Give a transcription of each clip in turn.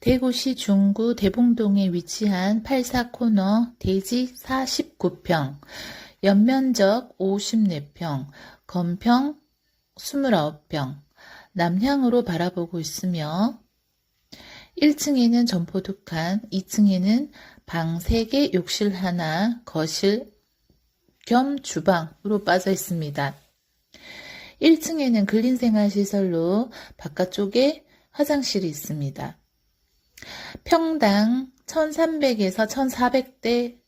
대구시 중구 대봉동에 위치한 84코너 대지 49평, 연면적 54평, 건평 29평, 남향으로 바라보고 있으며 1층에는 점포 2칸, 2층에는 방 3개, 욕실 하나, 거실 겸 주방으로 빠져 있습니다. 1층에는 근린생활시설로 바깥쪽에 화장실이 있습니다. 평당 1300에서 1400대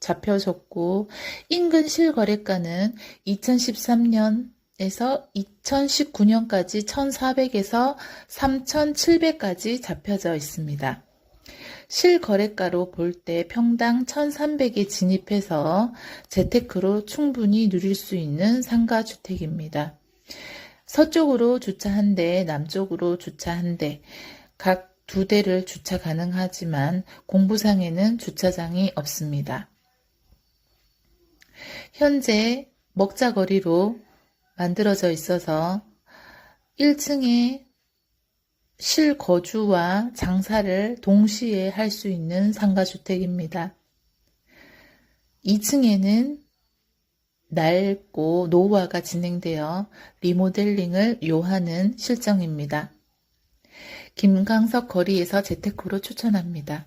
잡혀졌고 인근 실거래가는 2013년에서 2019년까지 1400에서 3700까지 잡혀져 있습니다. 실거래가로 볼 때 평당 1300에 진입해서 재테크로 충분히 누릴 수 있는 상가주택입니다. 서쪽으로 주차 한 대, 남쪽으로 주차 한 대, 각 두 대를 주차 가능하지만 공부상에는 주차장이 없습니다. 현재 먹자거리로 만들어져 있어서 1층에 실거주와 장사를 동시에 할 수 있는 상가주택입니다. 2층에는 낡고 노후화가 진행되어 리모델링을 요하는 실정입니다. 김광석 거리에서 재테크로 추천합니다.